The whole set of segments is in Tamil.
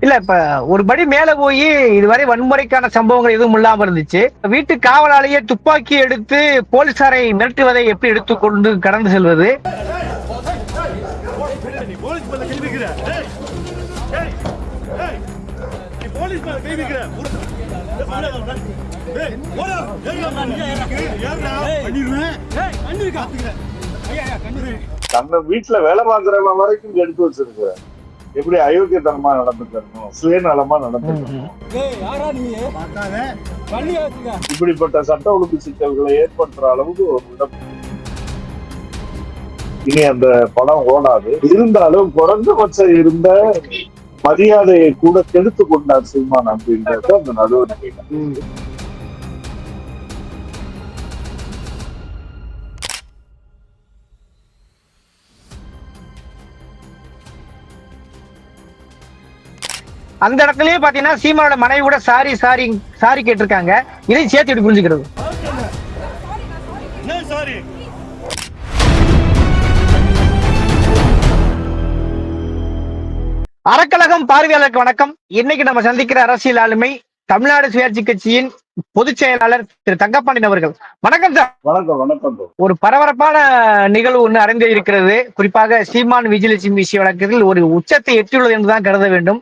இல்ல இப்ப ஒரு படி மேல போய் இதுவரை வன்முறைக்கான சம்பவங்கள் எதுவும் இல்லாம இருந்துச்சு. வீட்டு காவலாலேயே துப்பாக்கி எடுத்து போலீசாரை மிரட்டுவதை எப்படி எடுத்துக்கொண்டு கடந்து செல்வது? நம்ம வீட்டுல வேலை பாக்குறவன் வரைக்கும் எடுத்து வச்சிருக்க எப்படி அயோக்கியத்தனமா நடந்துக்கணும் சுயநலமா நடந்துக்கணும். இப்படிப்பட்ட சட்ட ஒழுங்கு சிக்கல்களை ஏற்படுத்துற அளவுக்கு ஒரு இடம். இனி அந்த படம் ஓடாது. இருந்தாலும் குறைந்தபட்சம் இருந்த மரியாதையை கூட கெடுத்து கொண்டார் சீமான் அப்படின்றது அந்த நடவடிக்கை அந்த இடத்துலயே பாத்தீங்கன்னா சீமானோட மனைவி கூட சாரி சாரி சாரி கேட்டிருக்காங்க. இதையும் சேர்த்து எப்படி புரிஞ்சுக்கிறது. என்ன சாரி? அறக்கழகம் பார்வையாளருக்கு வணக்கம். இன்னைக்கு நம்ம சந்திக்கிற அரசியல் ஆளுமை தமிழ்நாடு சுயாட்சி கட்சியின் பொதுச் செயலாளர் திரு தங்கப்பாண்டியன் அவர்கள். வணக்கம் சார். வணக்கம் வணக்கம். ஒரு பரபரப்பான நிகழ்வு ஒன்று அரங்கே இருக்கிறது. குறிப்பாக சீமான் விஜயலட்சுமி விஷய வழக்கத்தில் ஒரு உச்சத்தை எட்டியுள்ளது என்றுதான் கருத வேண்டும்.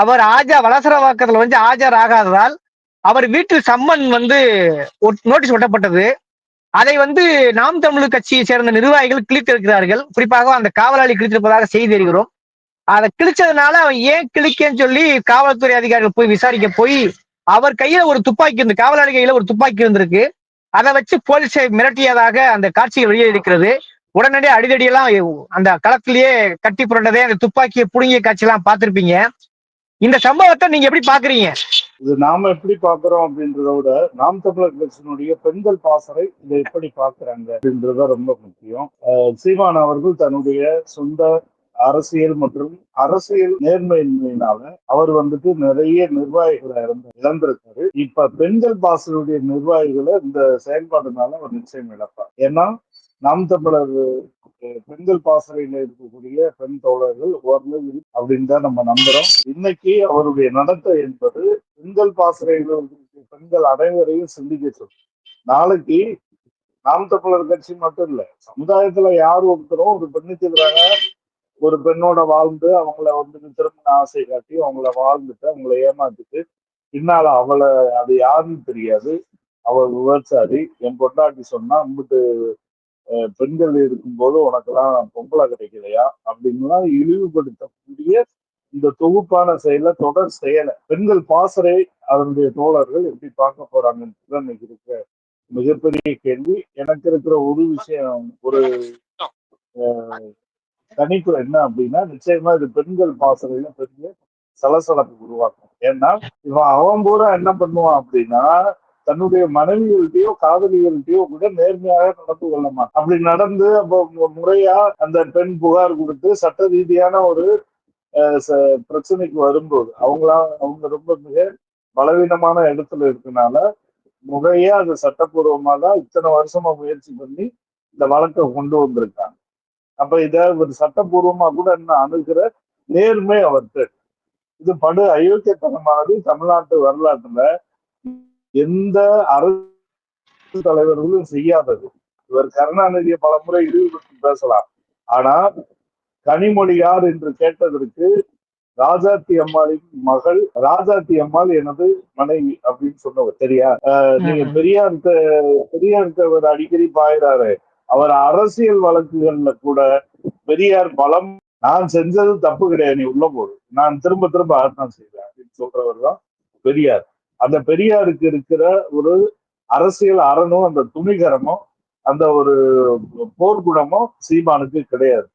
அவர் ஆஜா வலசரவாக்கத்துல வந்து ஆஜர் ஆகாததால் அவர் வீட்டில் சம்மன் வந்து நோட்டீஸ் ஒட்டப்பட்டது. அதை வந்து நாம் தமிழ் கட்சியை சேர்ந்த நிர்வாகிகள் கிழித்திருக்கிறார்கள். குறிப்பாக அந்த காவலாளி கிழித்திருப்பதாக செய்தி அறிகிறோம். அதை கிழிச்சதுனால அவன் ஏன் கிழிக்கன்னு சொல்லி காவல்துறை அதிகாரிகள் போய் விசாரிக்க போய் அவர் கையில ஒரு துப்பாக்கி இருந்து காவலாளி கையில ஒரு துப்பாக்கி இருந்திருக்கு. அதை வச்சு போலீஸை மிரட்டியதாக அந்த காட்சிகள் வெளியே இருக்கிறது உடனடியே அடிதடியெல்லாம் அந்த களத்திலேயே கட்டி புரண்டதே அந்த துப்பாக்கியை புடுங்கிய காட்சியெல்லாம் பார்த்திருப்பீங்க. இந்த சம்பவத்தை நீங்க எப்படி பாக்குறீங்க? இது நாம எப்படி பாக்குறோம் அப்படின்றத விட நாம் தமிழர் கட்சியினுடைய பெண்கள் பாசறை இதை எப்படி பாக்குறாங்க அப்படின்றத ரொம்ப முக்கியம். சீமான் அவர்கள் தன்னுடைய சொந்த அரசியல் மற்றும் அரசியல் நேர்மையின்மையினால அவர் வந்துட்டு நிறைய நிர்வாகிகளை இழந்து இழந்திருக்காரு. இப்ப பெண்கள் பாசனுடைய நிர்வாகிகளை இந்த செயல்பாடுனால அவர் நிச்சயம் இழப்பார். ஏன்னா நாம் தமிழர் பெண்கள் பாசறையில இருக்கக்கூடிய பெண் தோழர்கள் ஓரளவு அப்படின்னு தான் நம்ம நம்புறோம். இன்னைக்கு அவருடைய நடத்தை என்பது பெண்கள் பாசறையில் இருக்கக்கூடிய பெண்கள் அனைவரையும் சிந்திக்க நாளைக்கு நாம் தமிழர் கட்சி மட்டும் இல்ல சமுதாயத்துல யார் ஒருத்தரும் ஒரு பெண்ணுக்கு எதிராக ஒரு பெண்ணோட வாழ்ந்து அவங்கள வந்து திருமண ஆசை காட்டி அவங்கள வாழ்ந்துட்டு அவங்கள ஏமாத்திட்டு பின்னால அவளை அது யாருன்னு தெரியாது. அவள் விவசாரி என் பொண்டாட்டி சொன்னா அம்பிட்டு பெண்கள் இருக்கும்போது உனக்கெல்லாம் பொம்பளை கிடைக்கலையா? அப்படின்லாம் இழிவுபடுத்தக்கூடிய இந்த தொகுப்பான செயலை தொடர் செயலை. பெண்கள் பாசறை அதனுடைய தோழர்கள் எப்படி பார்க்க போறாங்கன்னு இன்னைக்கு இருக்கிற மிகப்பெரிய கேள்வி. எனக்கு இருக்கிற ஒரு விஷயம் ஒரு அஹ், கணிப்பு என்ன அப்படின்னா நிச்சயமா இது பெண்கள் பாசறையில பெரிய சலசலப்பு உருவாக்கும். ஏன்னா இவன் அவன் பூரா என்ன பண்ணுவான் அப்படின்னா தன்னுடைய மனைவிகள்கிட்டயோ காதலிகள்கிட்டயோ கூட நேர்மையாக நடந்து கொள்ளமா? அப்படி நடந்து அப்போ முறையா அந்த பெண் புகார் கொடுத்து சட்ட ரீதியான ஒரு அஹ், ச- பிரச்சனைக்கு வரும்போது அவங்களா அவங்க ரொம்ப மிக பலவீனமான இடத்துல இருக்கனால முறையா அது சட்டப்பூர்வமா தான் இத்தனை வருஷமா முயற்சி பண்ணி இந்த வழக்கை கொண்டு வந்திருக்காங்க. அப்ப இத ஒரு சட்டப்பூர்வமா கூட என்ன அணுகிற நேர்மை அவர்கிட்ட இது படு அயோக்கியத்தனமானது தமிழ்நாட்டு வரலாற்றுல எந்த அரசு தலைவர்களும் செய்யாதது. இவர் கருணாநிதியை பலமுறை இழிவுபடுத்தி பேசலாம். ஆனா கனிமொழியார் என்று கேட்டதற்கு ராஜாத்தி அம்மாளின் மகள் ராஜாத்தி அம்மாள் எனது மனைவி அப்படின்னு சொன்னவர் சரியா? நீங்க பெரியார்கிட்ட பெரியார்கிட்ட அவர் அடிக்கடி பாயிறாரு. அவர் அரசியல் வழக்குகள்ல கூட பெரியார் பலம் நான் செஞ்சது தப்பு கிடையாது நீ உள்ள போடு. நான் திரும்ப திரும்ப அதான் செய்வேன் அப்படின்னு சொல்றவர் தான் பெரியார். அந்த பெரியாருக்கு இருக்கிற ஒரு அரசியல் அறனும் அந்த துணிகரமும் அந்த ஒரு போர்க்குணமும் சீமானுக்கு கிடையாது.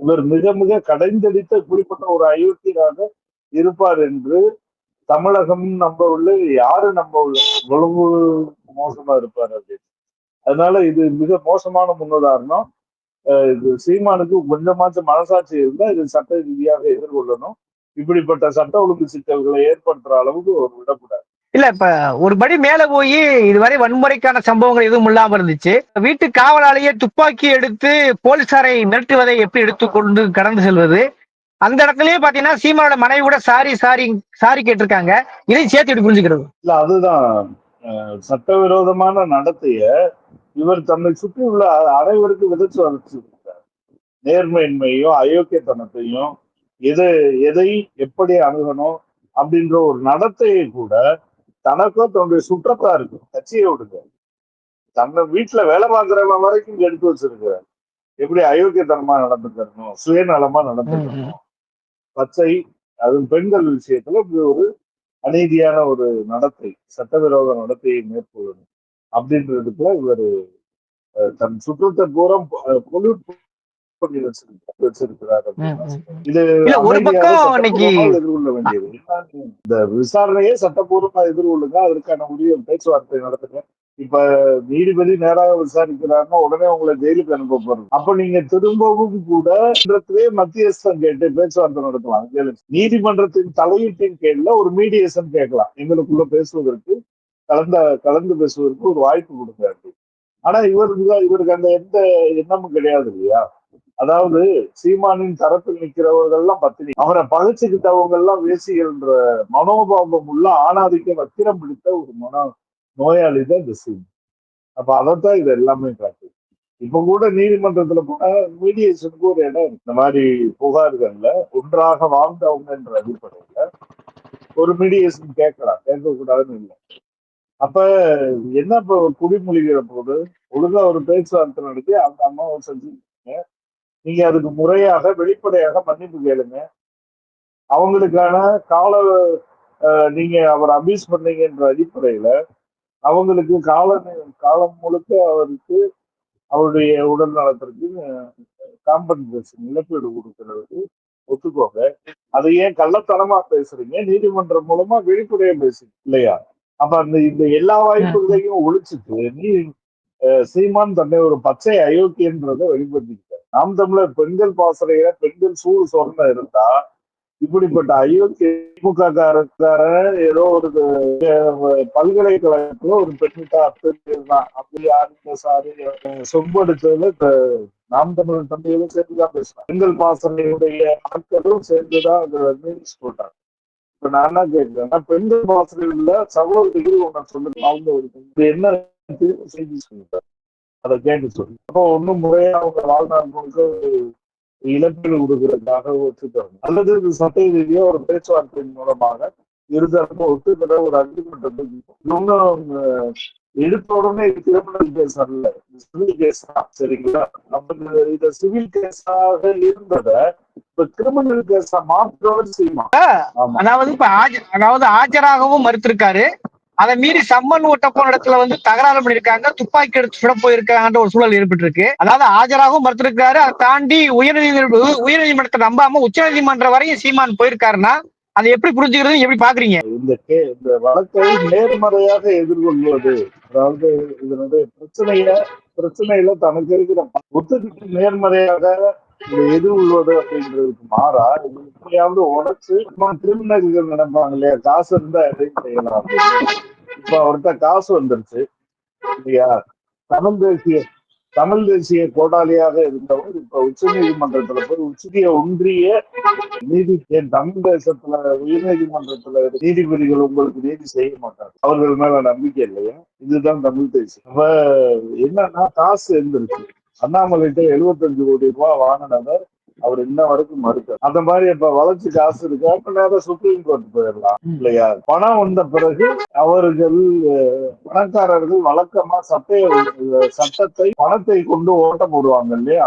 இவர் மிக மிக கடைந்தடித்த குறிப்பிட்ட ஒரு அயோக்கியராக இருப்பார் என்று தமிழகம் நம்ப உள்ள யாரு நம்ப உள்ள இவ்வளவு மோசமா இருப்பார் அப்படின்னு அதனால இது மிக மோசமான முன்னுதாரணம். இது சீமானுக்கு கொஞ்சமாச்சும் மனசாட்சி இருந்தா இது சட்ட ரீதியாக எதிர்கொள்ளணும். இப்படிப்பட்ட சட்ட ஒழுங்கு சிக்கல்களை ஏற்படுத்துற அளவுக்கு ஒரு விடக்கூடாது. இல்ல இப்ப ஒரு படி மேல போய் இதுவரை வன்முறைக்கான சம்பவங்கள் எதுவும் இல்லாம இருந்துச்சு. வீட்டு காவலாலேயே துப்பாக்கி எடுத்து போலீசாரை மிரட்டுவதை எப்படி எடுத்துக்கொண்டு கடந்து செல்வது? அந்த இடத்துலயே பாத்தீங்கன்னா சீமானோட மனைவி கூட சாரி சாரி சாரி கேட்டிருக்காங்க. இதையும் சேர்த்து இப்படி புரிஞ்சுக்கிறது? இல்ல அதுதான். சட்டவிரோதமான நடத்தைய இவர் தன்னை சுற்றி உள்ள அனைவருக்கும் விதைச்சு வளர்ச்சிருக்கிறார் நேர்மையின்மையும் அயோக்கியத்தனத்தையும் எது எதை எப்படி அணுகணும் அப்படின்ற ஒரு நடத்தையை கூட தனக்கோ தன்னுடைய சுற்றத்தாருக்கு கட்சியை விடுங்க. தன்னை வீட்டுல வேலை பார்க்கிறவன் வரைக்கும் எடுத்து வச்சிருக்கிறார் எப்படி அயோக்கியத்தனமா நடந்துக்கணும் சுயநலமா நடந்துக்கணும். பச்சை அதுவும் பெண்கள் விஷயத்துல இப்படி ஒரு அநீதியான ஒரு நடத்தை சட்டவிரோத நடத்தையை மேற்கொள்ளணும் அப்படின்றதுக்குள்ள இவர் தன் சுற்றத்தை பூரம் பொல்யூட் பண்ணி வச்சிருக்கிறார். இது இல்ல, ஒரு அமைதியாக பக்கம் இன்னைக்கு- சட்டபூர்வமாக எதிர்கொள்ள வேண்டியது இந்த விசாரணையே சட்டப்பூர்வமா எதிர்கொள்ளுங்க அதற்கான உரிய பேச்சுவார்த்தை நடத்துங்க இப்ப நீதிபதி நேராக விசாரிக்கிறாருன்னா உடனே உங்களை ஜெயிலுக்கு அனுப்ப போறது அப்ப நீங்க திரும்பவும் கூட நீதிமன்றத்திலே மத்தியஸ்தம் கேட்டு பேச்சுவார்த்தை நடத்தலாம். நீதிமன்றத்தின் தலையீட்டின் கீழ்ல ஒரு மீடியேஷன் கேட்கலாம் எங்களுக்குள்ள பேசுவதற்கு கலந்த கலந்து பேசுவதற்கு ஒரு வாய்ப்பு கொடுங்க. ஆனா இவருக்கு இவருக்கு அந்த எந்த எண்ணமும் கிடையாது இல்லையா அதாவது சீமானின் தரப்பில் நிக்கிறவர்கள் எல்லாம் பத்தினி. அவரை பகைச்சுக்கிட்டவங்க எல்லாம் வேசிகள்ன்ற மனோபாவம் உள்ள ஆணாதிக்க வக்கிரம் பிடித்த ஒரு மன நோயாளி தான் இந்த சீன் அப்ப அதைத்தான் இது எல்லாமே காட்டுது. இப்ப கூட நீதிமன்றத்துல போனா மீடியேஷனுக்கு ஒரு இடம் இந்த மாதிரி புகார்கள்ல ஒன்றாக வாழ்ந்தவங்கன்ற அடிப்படையில ஒரு மீடியேஷன் கேட்கலாம் கேட்கக்கூடாதுன்னு இல்லை. அப்ப என்ன இப்ப குடிமொழிகிற போது? ஒழுங்கா ஒரு பேச்சுவார்த்தை நடத்தி அந்த அம்மாவை செஞ்சுருக்கீங்க நீங்க அதுக்கு முறையாக வெளிப்படையாக மன்னிப்பு கேளுங்க. அவங்களுக்கான கால நீங்க அவரை அபியூஸ் பண்ணீங்கன்ற அடிப்படையில அவங்களுக்கு கால காலம் முழுக்க அவருக்கு அவருடைய உடல் நலத்திற்கு காம்பன்சேஷன் இழப்பீடு கொடுக்கறதுக்கு ஒத்துக்கோங்க. அதை ஏன் கள்ளத்தனமா பேசுறீங்க? நீதிமன்றம் மூலமா வெளிப்படையா பேசு இல்லையா? அப்ப அந்த இந்த எல்லா வாய்ப்புகளையும் ஒழிச்சிட்டு நீ அஹ், சீமான் தன்னை ஒரு பச்சை அயோக்கியன்றதை வெளிப்படுத்திக்க நாம் தமிழர் பெண்கள் பாசறையில பெண்கள் சூடு சொரண இருந்தா இப்படிப்பட்ட அயோக்கிய திமுக ஏதோ ஒரு பல்கலைக்கழகத்துல ஒரு பெண்ணிட்ட அர்த்தம் அப்படி யாருங்க சாரி? சொம்படுத்தது நாம் தமிழர் தந்தையிலும் சேர்ந்துதான் பேசுறாங்க. பெண்கள் பாசறையுடைய ஆட்களும் சேர்ந்துதான் அதுல மீன்ஸ் போட்டாங்க. இப்ப நான் என்ன கேட்கிறேன் பெண்கள் பாசறையில சகோதரிகள் ஒண்ணு சொல்லுங்க. அவங்க ஒரு இது என்ன செய்தி சொல்லுங்க? அதை கேட்டு சொல்லு. அப்போ ஒண்ணும் முறையா அவங்க வாழ்நாள் இழப்பீடு கொடுக்கறதுக்காக ஒத்துக்கிறாங்க அல்லது இது சட்ட ரீதியா ஒரு பேச்சுவார்த்தையின் மூலமாக இருதரப்பும் ஒத்துக்கிற ஒரு அக்ரிமெண்ட் இவங்க எடுத்த உடனே இது கிரிமினல் கேஸ் அல்ல சிவில் கேஸ் தான் சரிங்களா? அப்ப இத சிவில் கேஸாக இருந்தத இப்ப கிரிமினல் கேஸா மாற்றவர் செய்யுமா அதாவது இப்ப அதாவது ஆஜராகவும் மறுத்திருக்காரு. அதை மீறி சம்மன் ஓட்ட போன இடத்துல வந்து தகராறு பண்ணிருக்காங்க துப்பாக்கி எடுத்து சுட போயிருக்காங்கன்ற ஒரு சூழல் ஏற்பட்டு இருக்கு அதாவது ஆஜராகவும் மறுத்திருக்காரு அதை தாண்டி உயர்நீதிமன்ற உயர்நீதிமன்றத்தை நம்பாம உச்சநீதிமன்றம் வரையும் சீமான் போயிருக்காருன்னா அதை எப்படி புரிஞ்சுக்கிறது எப்படி பாக்குறீங்க? இந்த இந்த வழக்கை நேர்மறையாக எதிர்கொள்வது அதாவது இதனுடைய பிரச்சனைய பிரச்சனையில தனக்கு இருக்கிற ஒத்துக்கிட்டு நேர்மறையாக எது எதிர்கொள்வது அப்படின்றதுக்கு மாறா இது எப்படியாவது உடச்சு கிரிமினல்கள் நடப்பாங்க இல்லையா? காசு இருந்தா எதையும் செய்யலாம் அப்படின்னு. இப்ப அவர்கிட்ட காசு வந்துருச்சு. இல்லையா? தமிழ் தேசிய தமிழ் தேசிய கோட்டாளியாக இருந்தவர் இப்ப உச்ச நீதிமன்றத்துல போய் உச்சிய ஒன்றிய நீதி என் தமிழ் தேசத்துல உயர்நீதிமன்றத்துல நீதிபதிகள் உங்களுக்கு நீதி செய்ய மாட்டாங்க. அவர்கள் மேல நம்பிக்கை இல்லையா? இதுதான் தமிழ் தேசியம். அப்ப என்னன்னா காசு இருந்திருக்கு அண்ணாமலைகிட்ட 75 கோடி ரூபாய் வாங்கினவர் அவர் இன்ன வரைக்கும் மறுக்க அந்த மாதிரி இப்ப வளர்ச்சி காசு இருக்கு. அப்ப நேரம் சுப்ரீம் கோர்ட் போயிடலாம். இல்லையா? பணம் வந்த பிறகு அவர்கள் பணக்காரர்கள் வழக்கமா சட்டைய சட்டத்தை பணத்தை கொண்டு ஓட்ட போடுவாங்க இல்லையா?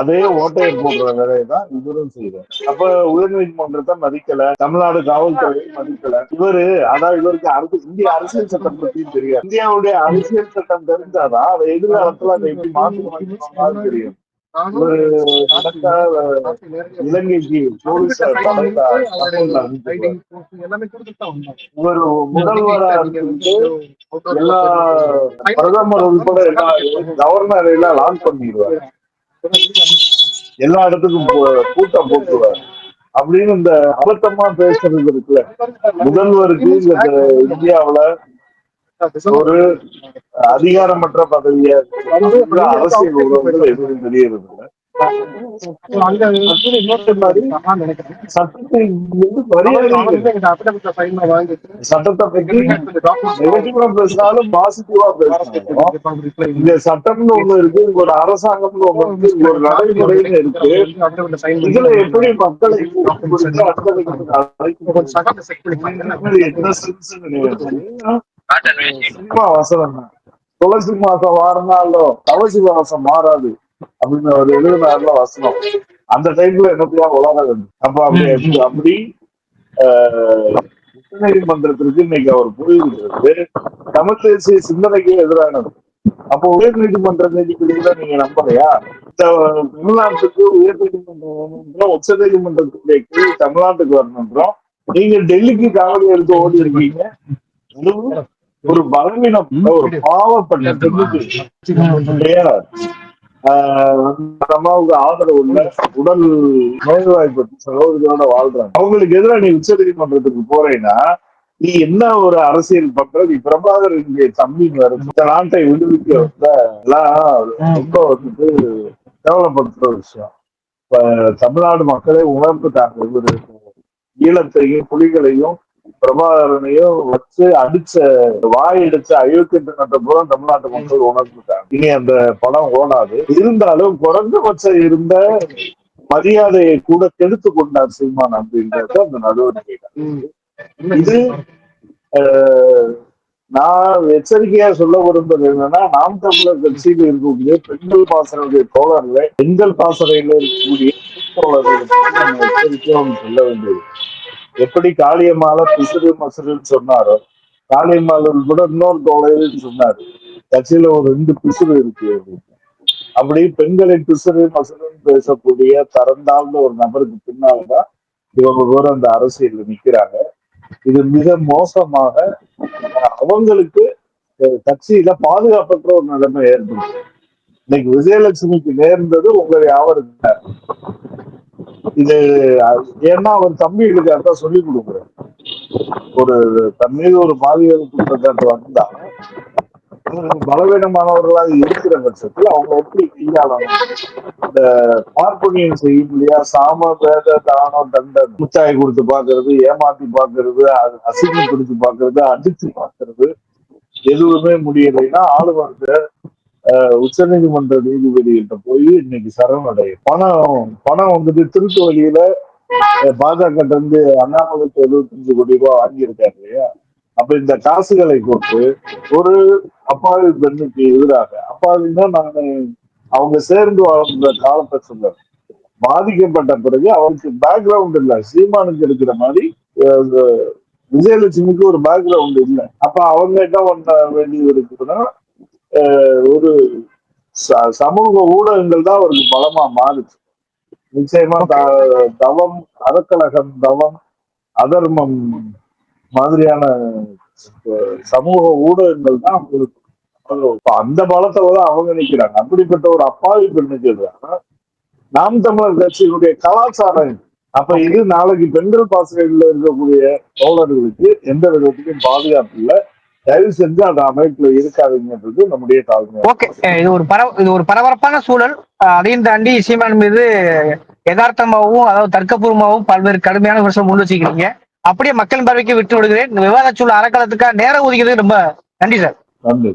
அதே ஓட்டையை போடுற வேலையை தான் இவரும் செய்யறாரு. அப்ப உயர்நீதிமன்றத்தை மதிக்கல. தமிழ்நாடு காவல்துறையை மதிக்கல. இவரு அதாவது இவருக்கு அரசு இந்திய அரசியல் சட்டம் பத்தியும் தெரியாது. இந்தியாவுடைய அரசியல் சட்டம் தெரிஞ்சாதான் அதை எதிர்காலத்துல அதை எப்படி மாற்றணும் தெரியும். இலங்கைக்கு. இவர் முதல்வரா எல்லா பிரதமர் உட்பட எல்லா கவர்னர் எல்லாம் லான்ச் பண்ணிடுவார். எல்லா இடத்துக்கும் கூட்டம் போட்டுருவார். அப்படின்னு இந்த அபத்தமா பேசுறது இருக்குல்ல. முதல்வருக்கு இந்த இந்தியாவுல ஒரு அதிகாரமற்ற பதவியா இருக்கு. அரசியல் தெரியறது சட்டத்தை பற்றி நெகட்டிவா பேசினாலும் பாசிட்டிவா பேசணும் இந்த சட்டம்னு ஒண்ணு இருக்கு ஒரு அரசாங்கம்னு ஒண்ணு இருக்கு ஒரு நடைமுறைன்னு இருக்கு. இதுல எப்படி மக்களை தான் துளசி மாசம் வாரனாலோ தவசி மாசம் மாறாது அப்படின்னு ஒரு எழுதினார்ல வசனம். அந்த டைம்ல என்னத்தையா உலக வேண்டும் அப்ப அப்படி அப்படி ஆஹ், உச்சநீதிமன்றத்திற்கு இன்னைக்கு அவர் போயிருக்கிறது தமிழ் தேசிய சிந்தனைக்கு எதிரானது. அப்போ உயர் நீதிமன்ற நீதிபதிகளை நீங்க நம்பலையா? இந்த தமிழ்நாட்டுக்கு உயர் நீதிமன்றம் உச்ச நீதிமன்றத்துடைய கீழ் தமிழ்நாட்டுக்கு வரணுன்றோம் நீங்க டெல்லிக்கு காவடி எடுத்து ஓடி இருக்கீங்க ஒரு பலவீனம் ஒரு பாவப்பட்ட அம்மாவுக்கு ஆதரவு உள்ள உடல் நோய்வாய்ப்பட்டு சகோதரியோட வாழ்றாங்க அவங்களுக்கு எதிராக நீ உச்ச நீதிமன்றத்துக்கு போறேன்னா நீ என்ன ஒரு அரசியல் பண்ற? நீ பிரபாகர் இங்கே தம்பி வருது இந்த நாட்டை விடுவிக்க எல்லாம் ரொம்ப வந்துட்டு கேவலப்படுத்துற விஷயம். இப்ப தமிழ்நாடு மக்களே உணர்ந்துட்டாங்க. இவரு ஈழத்தையும் புலிகளையும் பிரபாகரனையும் வச்சு அடிச்ச வாய் அடிச்ச அயோக்கிய தினத்தை பூரா தமிழ்நாட்டு மக்கள் உணர்ந்துட்டாங்க. இனி அந்த படம் ஓடாது. இருந்தாலும் குறைந்தபட்சம் இருந்த மரியாதையை கூட கெடுத்து கொண்டார் சீமான் அப்படின்றது அந்த நடவடிக்கை இது நான் எச்சரிக்கையா சொல்ல விரும்புறது என்னன்னா நாம் தமிழர் கட்சியில் இருக்கக்கூடிய பெண்கள் பாசறையுடைய தோழர்கள் பெண்கள் பாசறையில இருக்கக்கூடிய தோழர்களுக்கு நம்ம எச்சரிக்கையா ஒண்ணு சொல்ல வேண்டியது. எப்படி காளியம்மால பிசுறு மசுறுன்னு சொன்னாரோ காளியம்மாள் கூட இன்னொரு தொலைன்னு சொன்னாரு. கட்சியில ஒரு ரெண்டு பிசுறு இருக்கு அப்படின்னு. அப்படி பெண்களை பிசுறு மசுறுன்னு பேசக்கூடிய தரந்தாழ்ந்த ஒரு நபருக்கு பின்னால்தான் இவங்க கூட அந்த அரசியல் நிக்கிறாங்க. இது மிக மோசமாக அவங்களுக்கு கட்சியில பாதுகாப்பற்ற ஒரு நிலைமை ஏற்படுது. இன்னைக்கு விஜயலட்சுமிக்கு நேர்ந்தது உங்களை யாவருக்கு இது ஏன்னா அவர் தம்பிகளுக்கு அதான் சொல்லி கொடுக்குறேன். ஒரு தன் மீது ஒரு பாலியல் குற்றச்சாட்டு வந்தா பலவீனமானவர்களாக இருக்கிற பட்சத்தில் அவங்க எப்படி கையாளணும்? இந்த பார்ப்பனியம் செய்யும் இல்லையா? சாம பேத தானம் தண்டன் முச்சாய் கொடுத்து பாக்குறது ஏமாத்தி பாக்குறது அ- கொடுத்து பாக்குறது அடிச்சு பாக்குறது எதுவுமே முடியலைன்னா ஆளுநருக்கு உச்ச நீதிமன்ற நீதிபதிகிட்ட போய் இன்னைக்கு சரணடையும். பணம் பணம் வந்துட்டு திருட்டு வழியில பாஜக இருந்து அண்ணாமலைக்கு எழுபத்தஞ்சு கோடி ரூபாய் வாங்கியிருக்காரு இல்லையா? அப்ப இந்த காசுகளை கொண்டு ஒரு அப்பாவி பெண்ணுக்கு எதிராக அப்பாவின்னா நான் அவங்க சேர்ந்து வாழ்ந்த காலத்தை சொல்ல பாதிக்கப்பட்ட பிறகு அவருக்கு பேக்ரவுண்ட் இல்ல. சீமானுக்கு இருக்கிற மாதிரி விஜயலட்சுமிக்கு ஒரு பேக்ரவுண்ட் இல்லை. அப்ப அவங்க என்ன பண்ண வேண்டியது இருக்குதுன்னா ஒரு ச- சமூக ஊடகங்கள் தான் அவருக்கு பலமா மாறுச்சு நிச்சயமா த- தவம் அறக்கழகம் தவம் அதர்மம் மாதிரியான சமூக ஊடகங்கள் தான் அவங்களுக்கு அந்த பலத்தை தான் அவங்க நிக்கிறாங்க. அப்படிப்பட்ட ஒரு அப்பாவி பெண்ணுக்கு நாம் தமிழர் கட்சியினுடைய கலாச்சாரம் அப்ப இது நாளைக்கு பெண்கள் பாசறையில் இருக்கக்கூடிய தோழர்களுக்கு எந்த விதத்துக்கும் பாதுகாப்பு இல்லை. தயவு செஞ்சு அந்த அமைப்புல இருக்காதுங்கிறது நம்முடைய தாழ்மை ஓகே இது ஒரு பரவ இது ஒரு பரபரப்பான சூழல். அதையும் தாண்டி சீமான் மீது யதார்த்தமாகவும் அதாவது தர்க்கபூர்வமாகவும் பல்வேறு கடுமையான விமர்சனம் முன் வச்சுக்கிறீங்க. அப்படியே மக்கள் பார்வைக்கு விட்டு விடுகிறேன். விவாத சூழல் அறக்காலத்துக்காக நேரம் ஒதுக்கிறது ரொம்ப நன்றி சார். நன்றி.